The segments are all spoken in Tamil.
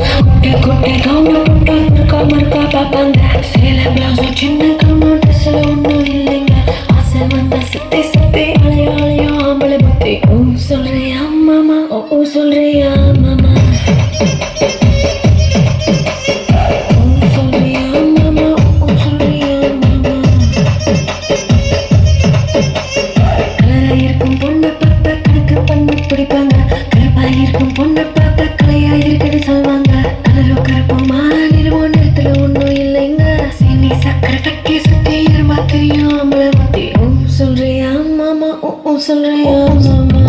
குட்டி குட்டி கவுனு போட்டா முறுக்கா முறுக்கா பார்ப்பாங்க சேலை பிளவுஸ் சின்ன ட்ரெஸ்ல ஒன்றும் இல்லைங்க ஆசை வந்தா சுத்தி சுத்தி அலையோ ஆம்பளை சொல்றியா மாமா ஓ சொல்றியா சீனி சுத்தி இருமா தெரியும் அம்பளை ஓ சொல்றியா மாமா? ஓ சொல்றியா மாமா?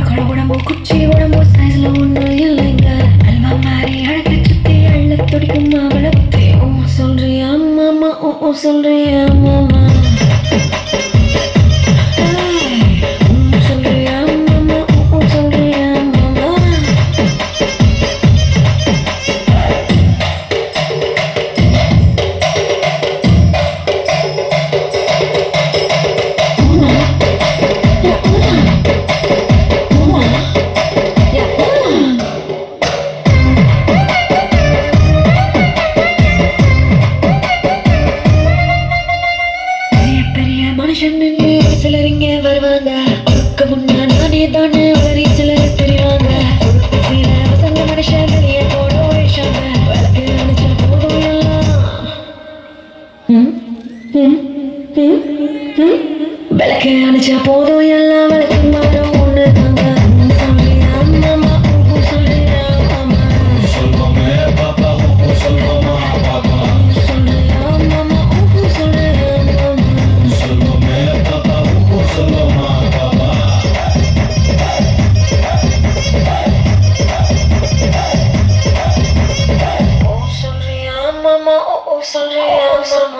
குட உடம்பு குச்சி உடம்பு சைஸ்ல ஒண்ணு இல்லைங்க அல்வா மாதிரி அழகு சுத்தி அள்ள துடிக்கும் அவளை பத்தி ஓ சொல்றியா மாமா? ஓ ஓ சொல்றியா மாமா? பெரிய மனுஷன் சிலர் இங்க வருவாங்க. அதுக்கு முன்னா நானே தானே வளரி சிலர் தெரிவாங்க. சில பசங்க மனுஷன் வெளியே போட ஒழிச்சாங்க விளக்கு அணைச்ச போதும். விளக்கு அணைச்ச போதும் எல்லாம் விளக்கு மரம் ஒண்ணு தாங்க someday I'm someone.